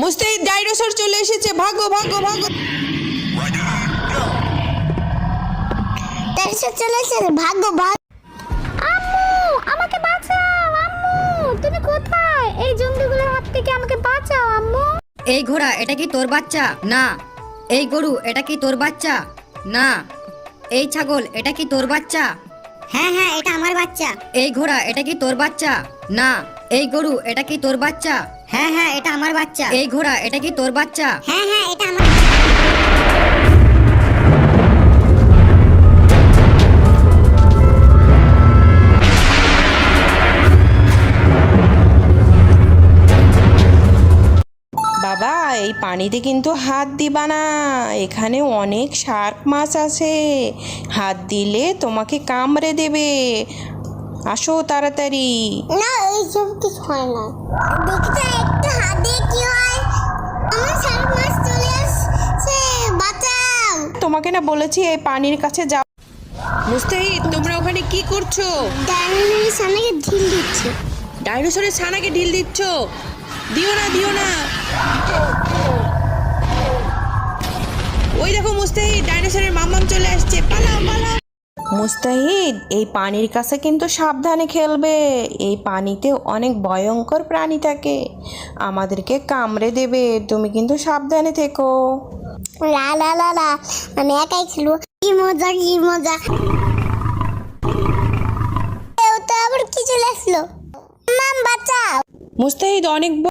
মুস্তাহিদ dinosaur চলে এসেছে। ভাগো ভাগো ভাগো ডাইনোসর চলে এসেছে। ভাগ্য ভাগ আম্মু আমাকে বাঁচাও আম্মু। তুমি কোথায়? এই জন্তুগুলোর হাত থেকে আমাকে বাঁচাও আম্মু। এই ঘোড়া এটা কি তোর বাচ্চা? না। এই গরু এটা কি তোর বাচ্চা? না। এই ছাগল এটা কি তোর বাচ্চা? হ্যাঁ হ্যাঁ এটা আমার বাচ্চা। এই ঘোড়া এটা কি তোর বাচ্চা? না। এই গরু এটা কি তোর বাচ্চা? হ্যাঁ হ্যাঁ এটা আমার বাচ্চা। এই ঘোড়া এটা কি তোর বাচ্চা? হ্যাঁ হ্যাঁ এটা আমার বাবা এই পানিতে কিন্তু হাত দিবা না। এখানে অনেক শার্ক মাছ আছে। হাত দিলে তোমাকে কামড়ে দেবে। আসো তাড়াতাড়ি। না এইসব কিছু হয় না। দেখতে একটু হাত দিয়ে কি হয়? আমার শার্ক মাছ চলে আসছে বাঁচাও। তোমাকে না বলেছি এই পানির কাছে যাও। মুস্তাহিদ তোমরা ওখানে কি করছ? ডাইনোসরের সামনে ঢিল দিচ্ছে। ডাইনোসরের ছানাকে ঢিল দিচ্ছ? দিও না দিও না। ওই দেখো মুস্তাহিদ ডাইনোসরের মামাম চলে আসছে। পালাও মুস্তাহিদ এই পানির কাছে কিন্তু সাবধানে খেলবে। এই পানিতে অনেক ভয়ঙ্কর প্রাণী থাকে আমাদেরকে কামড়ে দেবে। তুমি কিন্তু সাবধানে থেকো। লা লা লা লা আমি একাই খেলব। কি মজা কি মজা। তো আবার কি চলে আসলো? মাম বাঁচাও। মুস্তাহিদ অনেক